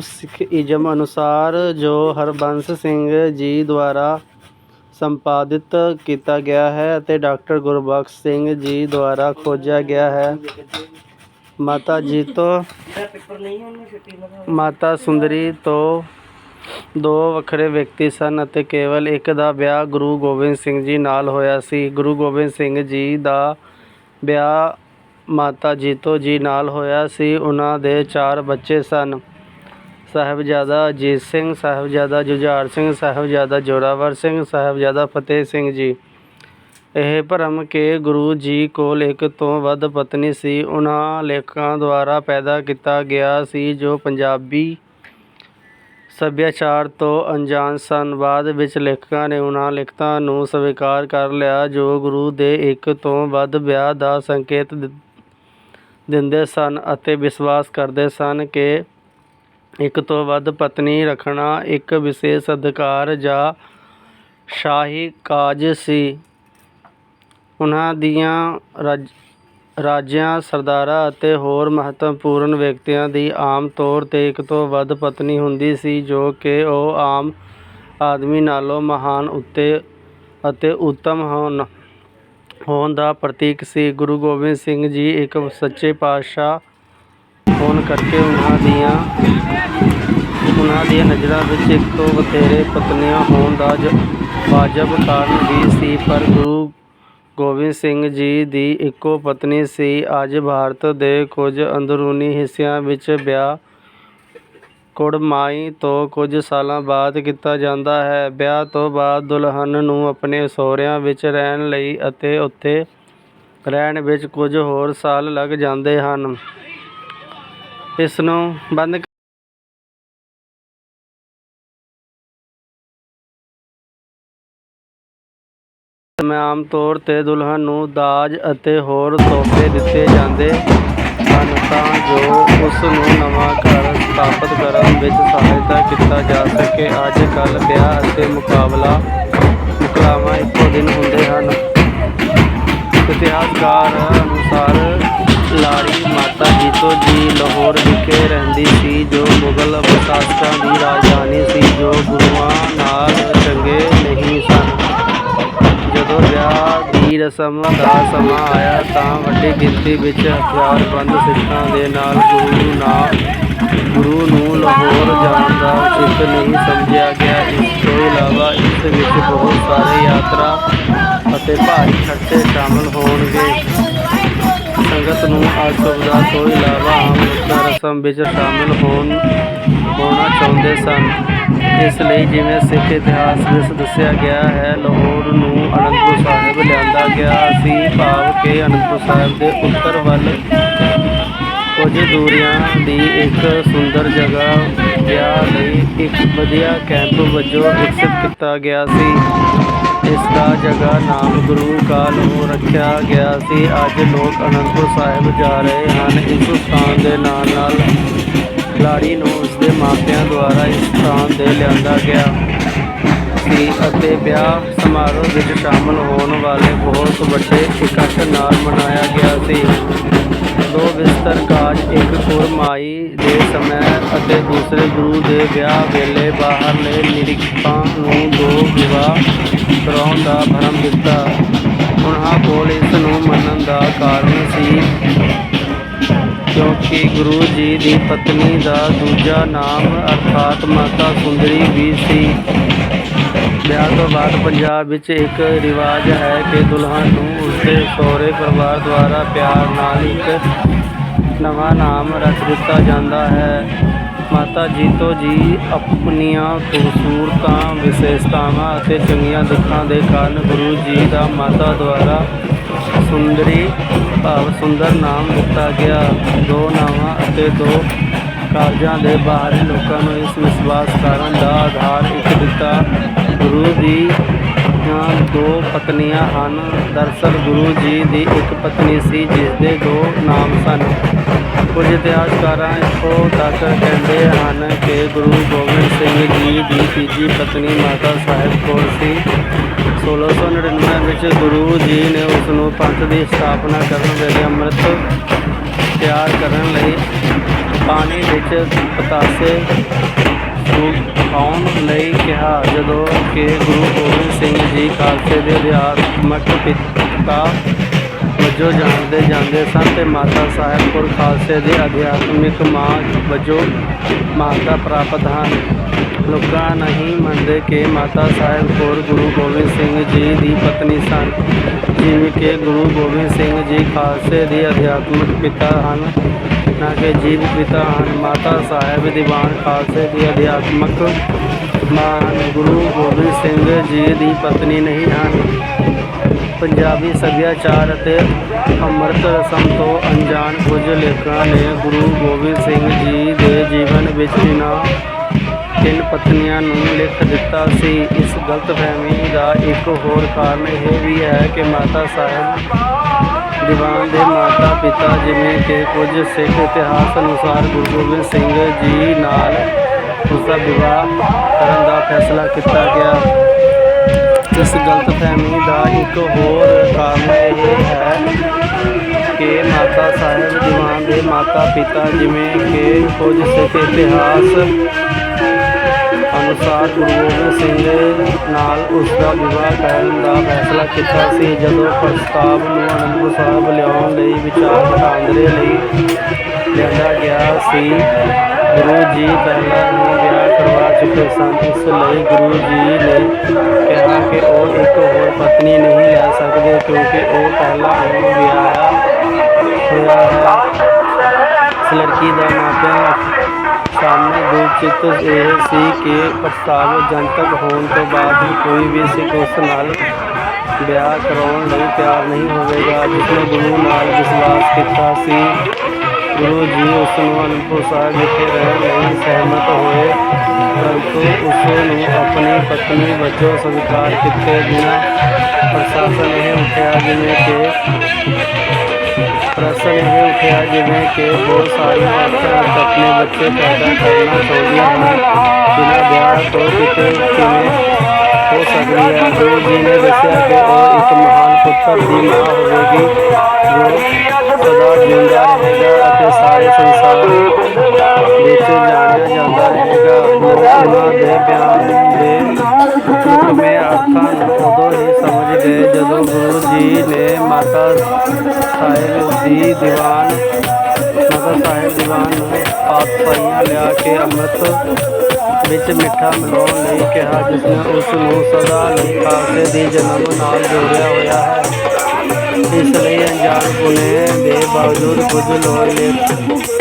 ਸਿੱਖ ism ਅਨੁਸਾਰ ਜੋ ਹਰਬੰਸ ਸਿੰਘ ਜੀ ਦੁਆਰਾ ਸੰਪਾਦਿਤ ਕੀਤਾ ਗਿਆ ਹੈ ਅਤੇ ਡਾਕਟਰ ਗੁਰਬਖਸ਼ ਸਿੰਘ ਜੀ ਦੁਆਰਾ ਖੋਜਿਆ ਗਿਆ ਹੈ। ਮਾਤਾ ਜੀ ਤੋਂ ਮਾਤਾ ਸੁੰਦਰੀ ਤੋਂ ਦੋ ਵੱਖਰੇ ਵਿਅਕਤੀ ਸਨ ਅਤੇ ਕੇਵਲ ਇੱਕ ਦਾ ਵਿਆਹ ਗੁਰੂ ਗੋਬਿੰਦ ਸਿੰਘ ਜੀ ਨਾਲ ਹੋਇਆ ਸੀ। ਗੁਰੂ ਗੋਬਿੰਦ ਸਿੰਘ ਜੀ ਦਾ ਵਿਆਹ ਮਾਤਾ ਜੀਤੋ ਜੀ ਨਾਲ ਹੋਇਆ ਸੀ। ਉਹਨਾਂ ਦੇ ਚਾਰ ਬੱਚੇ ਸਨ। ਸਾਹਿਬਜ਼ਾਦਾ ਅਜੀਤ ਸਿੰਘ, ਸਾਹਿਬਜ਼ਾਦਾ ਜੁਝਾਰ ਸਿੰਘ, ਸਾਹਿਬਜ਼ਾਦਾ ਜੋਰਾਵਰ ਸਿੰਘ, ਸਾਹਿਬਜ਼ਾਦਾ ਫਤਿਹ ਸਿੰਘ ਜੀ। ਇਹ ਭਰਮ ਕਿ ਗੁਰੂ ਜੀ ਕੋਲ ਇੱਕ ਤੋਂ ਵੱਧ ਪਤਨੀ ਸੀ। ਉਹਨਾਂ ਲੇਖਕਾਂ ਦੁਆਰਾ ਪੈਦਾ ਕੀਤਾ ਗਿਆ ਸੀ, ਜੋ ਪੰਜਾਬੀ ਸੱਭਿਆਚਾਰ ਤੋਂ ਅਣਜਾਣ ਸਨ। ਬਾਅਦ ਵਿੱਚ ਲੇਖਕਾਂ ਨੇ ਉਹਨਾਂ ਲਿਖਤਾਂ ਨੂੰ ਸਵੀਕਾਰ ਕਰ ਲਿਆ, ਜੋ ਗੁਰੂ ਦੇ ਇੱਕ ਤੋਂ ਵੱਧ ਵਿਆਹ ਦਾ ਸੰਕੇਤ ਦਿੰਦੇ ਸਨ ਅਤੇ ਵਿਸ਼ਵਾਸ ਕਰਦੇ ਸਨ ਕਿ ਇੱਕ ਤੋਂ ਵੱਧ ਪਤਨੀ ਰੱਖਣਾ ਇੱਕ ਵਿਸ਼ੇਸ਼ ਅਧਿਕਾਰ ਜਾਂ ਸ਼ਾਹੀ ਕਾਜ ਸੀ। ਉਹਨਾਂ ਦੀਆਂ ਰਾਜ, ਰਾਜਿਆਂ, ਸਰਦਾਰਾਂ ਅਤੇ ਹੋਰ ਮਹੱਤਵਪੂਰਨ ਵਿਅਕਤੀਆਂ ਦੀ ਆਮ ਤੌਰ 'ਤੇ ਇੱਕ ਤੋਂ ਵੱਧ ਪਤਨੀ ਹੁੰਦੀ ਸੀ, ਜੋ ਕਿ ਉਹ ਆਮ ਆਦਮੀ ਨਾਲੋਂ ਮਹਾਨ ਉੱਤੇ ਅਤੇ ਉੱਤਮ ਹੋਣ ਹੋਣ ਦਾ ਪ੍ਰਤੀਕ ਸੀ। ਗੁਰੂ ਗੋਬਿੰਦ ਸਿੰਘ ਜੀ ਇੱਕ ਸੱਚੇ ਪਾਤਸ਼ਾਹ ਹੋਣ ਕਰਕੇ ਉਹਨਾਂ ਦੀਆਂ ਦੀਆਂ ਨਜ਼ਰਾਂ ਵਿੱਚ ਇੱਕ ਤੋਂ ਵਧੇਰੇ ਪਤਨੀਆਂ ਹੋਣ ਦਾ ਵਾਜਬ ਕਾਰਨ ਵੀ ਸੀ, ਪਰ ਗੁਰੂ ਗੋਬਿੰਦ ਸਿੰਘ ਜੀ ਦੀ ਇੱਕੋ ਪਤਨੀ ਸੀ। ਅੱਜ ਭਾਰਤ ਦੇ ਕੁਝ ਅੰਦਰੂਨੀ ਹਿੱਸਿਆਂ ਵਿੱਚ ਵਿਆਹ ਕੁੜਮਾਈ ਤੋਂ ਕੁਝ ਸਾਲਾਂ ਬਾਅਦ ਕੀਤਾ ਜਾਂਦਾ ਹੈ। ਵਿਆਹ ਤੋਂ ਬਾਅਦ ਦੁਲਹਨ ਨੂੰ ਆਪਣੇ ਸਹੁਰਿਆਂ ਵਿੱਚ ਰਹਿਣ ਲਈ ਅਤੇ ਉੱਥੇ ਰਹਿਣ ਵਿੱਚ ਕੁਝ ਹੋਰ ਸਾਲ ਲੱਗ ਜਾਂਦੇ ਹਨ। ਇਸ ਨੂੰ ਬੰਦ ਮੈਂ ਆਮ ਤੌਰ ਤੇ ਦੁਲਹਨ ਨੂੰ ਦਾਜ ਅਤੇ ਹੋਰ ਤੋਹਫੇ ਦਿੱਤੇ ਜਾਂਦੇ ਹਨ ਤਾਂ ਜੋ ਉਸ ਨੂੰ ਨਵਾਂ ਘਰ ਸਥਾਪਤ ਕਰਨ ਵਿੱਚ ਸਹਾਇਤਾ ਕੀਤਾ ਜਾ ਸਕੇ। ਅੱਜ ਕੱਲ੍ਹ ਵਿਆਹ ਅਤੇ ਮੁਕਾਬਲਾ ਮੁਕਲਾਵਾ ਇੱਕੋ ਦਿਨ ਹੁੰਦੇ ਹਨ। ਇਤਿਹਾਸਕਾਰ ਅਨੁਸਾਰ ਲਾੜੀ ਮਾਤਾ ਜੀਤੋ ਜੀ ਲਾਹੌਰ ਵਿਖੇ ਰਹਿੰਦੀ ਸੀ, ਜੋ ਮੁਗਲ ਪ੍ਰਸ਼ਾਸਕਾਂ ਦੀ ਰਾਜ ਸਮਾਂ ਦਾ ਸਮਾਂ ਆਇਆ ਤਾਂ ਵੱਡੀ ਗਿਣਤੀ ਵਿੱਚ ਹਥਿਆਰਬੰਦ ਸਿੱਖਾਂ ਦੇ ਨਾਲ ਗੁਰੂ ਨਾਲ ਗੁਰੂ ਨੂੰ ਲਾਹੌਰ ਜਾਣ ਦਾ ਉਚਿਤ ਨਹੀਂ ਸਮਝਿਆ ਗਿਆ। ਇਸ ਤੋਂ ਇਲਾਵਾ ਇਸ ਵਿੱਚ ਬਹੁਤ ਸਾਰੇ ਯਾਤਰਾ ਅਤੇ ਭਾਰੀ ਖਰਚੇ ਸ਼ਾਮਲ ਹੋਣਗੇ। ਸੰਗਤ ਨੂੰ ਅਸੁਵਿਧਾ ਤੋਂ ਇਲਾਵਾ ਆਮ ਲੋਕਾਂ ਰਸਮ ਵਿੱਚ ਸ਼ਾਮਲ ਹੋਣ, ਹੋਣਾ ਚਾਹੁੰਦੇ ਸਨ। ਇਸ ਲਈ ਜਿਵੇਂ ਸਿੱਖ ਇਤਿਹਾਸ ਵਿੱਚ ਦੱਸਿਆ ਗਿਆ ਹੈ, ਲਾਹੌਰ ਨੂੰ ਅਨੰਦਪੁਰ ਸਾਹਿਬ ਲਿਆਂਦਾ ਗਿਆ ਸੀ, ਭਾਵ ਕਿ ਅਨੰਦਪੁਰ ਸਾਹਿਬ ਦੇ ਉੱਤਰ ਵੱਲ ਕੁਝ ਦੂਰੀਆਂ ਦੀ ਇੱਕ ਸੁੰਦਰ ਜਗ੍ਹਾ ਵਿਆਹ ਲਈ ਇੱਕ ਵਧੀਆ ਕੈਂਪ ਵਜੋਂ ਵਿਕਸਿਤ ਕੀਤਾ ਗਿਆ ਸੀ। ਇਸ ਦਾ ਜਗ੍ਹਾ ਨਾਮ ਗੁਰੂ ਕਾਲ ਨੂੰ ਰੱਖਿਆ ਗਿਆ ਸੀ। ਅੱਜ ਲੋਕ ਅਨੰਦਪੁਰ ਸਾਹਿਬ ਜਾ ਰਹੇ ਹਨ। ਇਸ ਸਥਾਨ ਦੇ ਨਾਲ ਨਾਲ ਲਾੜੀ ਨੂੰ ਮਾਪਿਆਂ ਦੁਆਰਾ ਇਸ ਸਥਾਨ ਤੇ ਲਿਆਂਦਾ ਗਿਆ ਸੀ ਅਤੇ ਵਿਆਹ ਸਮਾਰੋਹ ਵਿੱਚ ਸ਼ਾਮਲ ਹੋਣ ਵਾਲੇ ਬਹੁਤ ਵੱਡੇ ਇਕੱਠ ਨਾਲ ਮਨਾਇਆ ਗਿਆ ਸੀ। ਦੋ ਵਿਸਤਰ ਕਾਜ, ਇੱਕ ਕੁਰਮਾਈ ਦੇ ਸਮੇਂ ਅਤੇ ਦੂਸਰੇ ਗੁਰੂ ਦੇ ਵਿਆਹ ਵੇਲੇ ਬਾਹਰਲੇ ਨਿਰੀਖਕਾਂ ਨੂੰ ਦੋ ਵਿਵਾਹ ਕਰਾਉਣ ਦਾ ਭਰਮ ਦਿੱਤਾ। ਉਹਨਾਂ ਕੋਲ ਇਸ ਨੂੰ ਮੰਨਣ ਦਾ ਕਾਰਨ ਸੀ। ਕਿਉਂਕਿ ਗੁਰੂ ਜੀ ਦੀ ਪਤਨੀ ਦਾ ਦੂਜਾ ਨਾਮ ਅਰਥਾਤ ਮਾਤਾ ਸੁੰਦਰੀ ਵੀ ਸੀ। ਵਿਆਹ ਤੋਂ ਬਾਅਦ ਪੰਜਾਬ ਵਿੱਚ ਇੱਕ ਰਿਵਾਜ ਹੈ ਕਿ ਦੁਲਹਨ ਨੂੰ ਉਸਦੇ ਸਹੁਰੇ ਪਰਿਵਾਰ ਦੁਆਰਾ ਪਿਆਰ ਨਾਲ ਇੱਕ ਨਵਾਂ ਨਾਮ ਰੱਖ ਦਿੱਤਾ ਜਾਂਦਾ ਹੈ। ਮਾਤਾ ਜੀਤੋ ਜੀ ਆਪਣੀਆਂ ਖੂਬਸੂਰਤਾਂ ਵਿਸ਼ੇਸ਼ਤਾਵਾਂ ਅਤੇ ਚੰਗੀਆਂ ਦਿੱਖਾਂ ਦੇ ਕਾਰਨ ਗੁਰੂ ਜੀ ਦਾ ਮਾਤਾ ਦੁਆਰਾ ਸੁੰਦਰੀ ਭਾਵ ਸੁੰਦਰ ਨਾਮ ਦਿੱਤਾ ਗਿਆ। ਦੋ ਨਾਵਾਂ ਅਤੇ ਦੋ ਕਾਰਜਾਂ ਦੇ ਬਾਹਰੀ ਲੋਕਾਂ ਨੂੰ ਇਸ ਵਿਸ਼ਵਾਸ ਕਰਨ ਦਾ ਆਧਾਰ ਇੱਕ ਦਿੱਤਾ। ਗੁਰੂ ਦੀ ਦੋ ਪਤਨੀਆਂ ਹਨ। ਦਰਸਲ ਗੁਰੂ ਜੀ ਦੀ ਇੱਕ ਪਤਨੀ ਸੀ, ਜਿਸ ਦੇ ਦੋ ਨਾਮ ਸਨ। ਕੁਝ ਇਤਿਹਾਸਕਾਰਾਂ ਇੱਥੋਂ ਤੱਕ ਕਹਿੰਦੇ ਹਨ ਕਿ ਗੁਰੂ ਗੋਬਿੰਦ ਸਿੰਘ ਜੀ ਦੀ ਤੀਜੀ ਪਤਨੀ ਮਾਤਾ ਸਾਹਿਬ ਕੌਰ ਸੀ। 1699 ਵਿੱਚ ਗੁਰੂ ਜੀ ਨੇ ਉਸ ਨੂੰ ਪੰਥ ਦੀ ਸਥਾਪਨਾ ਕਰਨ ਵੇਲੇ ਅੰਮ੍ਰਿਤ ਤਿਆਰ ਕਰਨ ਲਈ ਪਾਣੀ ਵਿੱਚ ਪਤਾਸੇ ਸੁਕਾਉਣ ਲਈ ਕਿਹਾ, ਜਦੋਂ ਕਿ ਗੁਰੂ ਗੋਬਿੰਦ ਸਿੰਘ ਜੀ ਖਾਲਸੇ ਦੇ ਅਧਿਆਤਮਕ ਪਿਤਾ ਵਜੋਂ ਜਾਣਦੇ ਜਾਂਦੇ ਸਨ ਤੇ ਮਾਤਾ ਸਾਹਿਬ ਕੌਰ ਖਾਲਸੇ ਦੇ ਅਧਿਆਤਮਿਕ ਮਾਂ ਵਜੋਂ ਮਾਤਾ ਪ੍ਰਾਪਤ ਹਨ। ਲੋਕਾਂ ਨਹੀਂ ਮੰਨਦੇ ਕਿ ਮਾਤਾ ਸਾਹਿਬ ਕੌਰ ਗੁਰੂ ਗੋਬਿੰਦ ਸਿੰਘ ਜੀ ਦੀ ਪਤਨੀ ਸਨ, ਜਿਵੇਂ ਕਿ ਗੁਰੂ ਗੋਬਿੰਦ ਸਿੰਘ ਜੀ ਖਾਲਸੇ ਦੇ ਅਧਿਆਤਮਿਕ ਪਿਤਾ ਹਨ, ਨਾ ਕਿ ਜੀਵ ਪਿਤਾ ਹਨ। ਮਾਤਾ ਸਾਹਿਬ ਦੀਵਾਨ ਖਾਲਸੇ ਦੀ ਅਧਿਆਤਮਕ ਮਾਂ ਹਨ। ਗੁਰੂ ਗੋਬਿੰਦ ਸਿੰਘ ਜੀ ਦੀ ਪਤਨੀ ਨਹੀਂ ਹਨ। ਪੰਜਾਬੀ ਸੱਭਿਆਚਾਰ ਅਤੇ ਅੰਮ੍ਰਿਤ ਰਸਮ ਤੋਂ ਅਣਜਾਣ ਕੁਝ ਲੇਖਕਾਂ ਨੇ ਗੁਰੂ ਗੋਬਿੰਦ ਸਿੰਘ ਜੀ ਦੇ ਜੀਵਨ ਵਿੱਚ ਇਹਨਾਂ ਤਿੰਨ ਪਤਨੀਆਂ ਨੂੰ ਲਿਖ ਦਿੱਤਾ ਸੀ। ਇਸ ਗਲਤਫਹਿਮੀ ਦਾ ਇੱਕ ਹੋਰ ਕਾਰਨ ਇਹ ਵੀ ਹੈ ਕਿ ਮਾਤਾ ਸਾਹਿਬ ਦੀਵਾਨ ਦੇ ਮਾਤਾ ਪਿਤਾ ਜਿਵੇਂ ਕਿ ਕੁਝ ਸਿੱਖ ਇਤਿਹਾਸ ਅਨੁਸਾਰ ਗੁਰੂ ਗੋਬਿੰਦ ਸਿੰਘ ਜੀ ਨਾਲ ਉਸ ਦਾ ਵਿਵਾਹ ਕਰਨ ਦਾ ਫੈਸਲਾ ਕੀਤਾ ਗਿਆ। ਇਸ ਗਲਤਫਹਿਮੀ ਦਾ ਇੱਕ ਹੋਰ ਕਾਰਨ ਇਹ ਹੈ ਕਿ ਮਾਤਾ ਸਾਹਿਬ, ਦੀਵਾਨ ਦੇ ਮਾਤਾ ਪਿਤਾ ਜਿਵੇਂ ਕਿ ਕੁਝ ਸਿੱਖ ਇਤਿਹਾਸ ਅਨੁਸਾਰ ਗੁਰੂ ਗੋਬਿੰਦ ਸਿੰਘ ਨਾਲ ਉਸ ਦਾ ਵਿਵਾਹ ਕਰਨ ਦਾ ਫੈਸਲਾ ਕੀਤਾ ਸੀ, ਜਦੋਂ ਪ੍ਰਸਤਾਵ ਨੂੰ ਅਨੰਦਪੁਰ ਸਾਹਿਬ ਲਿਆਉਣ ਲਈ ਵਿਚਾਰ ਵਟਾਂਦਰੇ ਲਈ ਲਿਆਂਦਾ ਗਿਆ ਸੀ। ਗੁਰੂ ਜੀ ਪਹਿਲਾਂ ਹੀ ਚੁੱਕੇ ਸਨ ਇਸ ਲਈ ਗੁਰੂ ਜੀ ਨੇ ਕਿਹਾ ਕਿ ਉਹ ਇੱਕ ਹੋਰ ਪਤਨੀ ਨਹੀਂ ਲੈ ਸਕਦੇ ਕਿਉਂਕਿ ਉਹ ਪਹਿਲਾਂ ਹੀ ਵਿਆਹਿਆ ਹੋਇਆ ਹੈ। ਇਸ ਲੜਕੀ ਦਾ ਮਾਪਿਆਂ ਸਾਹਮਣੇ ਗੁਰਚਿਤ ਇਹ ਸੀ ਕਿ ਪ੍ਰਸਤਾਵ ਜਨਤਕ ਹੋਣ ਤੋਂ ਬਾਅਦ ਵੀ ਕੋਈ ਵੀ ਸਿੱਖ ਉਸ ਨਾਲ ਵਿਆਹ ਕਰਾਉਣ ਲਈ ਤਿਆਰ ਨਹੀਂ ਹੋਵੇਗਾ, ਜਿਸਨੇ ਗੁਰੂ ਨਾਲ ਵਿਸ਼ਵਾਸ ਕੀਤਾ ਸੀ। ਗੁਰੂ ਜੀ ਉਸ ਨੂੰ ਅਨੰਦਪੁਰ ਸਾਹਿਬ ਵਿਖੇ ਰਹਿਣ ਲਈ ਸਹਿਮਤ ਹੋਏ, ਪਰੰਤੂ ਉਸ ਨੂੰ ਆਪਣੀ ਪਤਨੀ ਵਜੋਂ ਸਵੀਕਾਰ ਕੀਤੇ ਬਿਨਾਂ ਪ੍ਰਸ਼ਾਸਨ ਇਹ ਉੱਠਿਆ ਜਿਵੇਂ ਕਿ ਪ੍ਰਸ਼ਨ ਇਹ ਉੱਠਿਆ ਜਿਵੇਂ ਕਿ ਬਹੁਤ ਸਾਰੀਆਂ ਔਰਤਾਂ ਆਪਣੇ ਬੱਚੇ ਪੈਦਾ ਕਰਨਾ ਚਾਹੁੰਦੀਆਂ ਹਨ। ਬਿਨਾਂ ਵਿਆਹ ਤੋਂ ਕਿਤੇ ਕਿਵੇਂ ਹੋ ਸਕਦੀ ਹੈ? ਗੁਰੂ ਜੀ ਨੇ ਦੱਸਿਆ ਕਿ ਉਹ ਇੱਕ ਮਹਾਨ ਪੁੱਤਰ ਦੀ ਮਾਂ ਹੋਵੇਗੀ। ਜੋ ਸਦਾ ਜਿਉਂਦਾ ਰਹੇਗਾ ਅਤੇ ਸਾਰੇ ਸੰਸਾਰ ਵਿੱਚ ਜਾਣਿਆ ਜਾਂਦਾ ਰਹੇਗਾ। ਉਹਨਾਂ ਦੇ ਬਿਆਨ ਦੇ ਹੁਕਮੇ ਅਰਥਾਂ ਉਦੋਂ ਹੀ ਸਮਝ ਗਏ ਜਦੋਂ ਗੁਰੂ ਜੀ ਨੇ ਮਾਤਾ ਸਾਹਿਬ ਦੀ ਦੀਵਾਨ, ਮਾਤਾ ਸਾਹਿਬ ਦੀਵਾਨ ਨੂੰ ਪਾਤ ਪਾਈਆਂ ਲਿਆ ਕੇ ਅੰਮ੍ਰਿਤ ਵਿੱਚ ਮਿੱਠਾ ਮਿਲਾਉਣ ਲਈ ਕਿਹਾ, ਜਿਸ ਨੇ ਉਸ ਨੂੰ ਸਦਾ ਲਈ ਖਾਲਸੇ ਦੇ ਜਨਮ ਨਾਲ ਜੋੜਿਆ ਹੋਇਆ ਹੈ। ਇਸ ਲਈ ਅਣਜਾਣ ਪੁਣੇ ਦੇ ਬਾਵਜੂਦ ਕੁਝ ਲੋਕ ਨੇ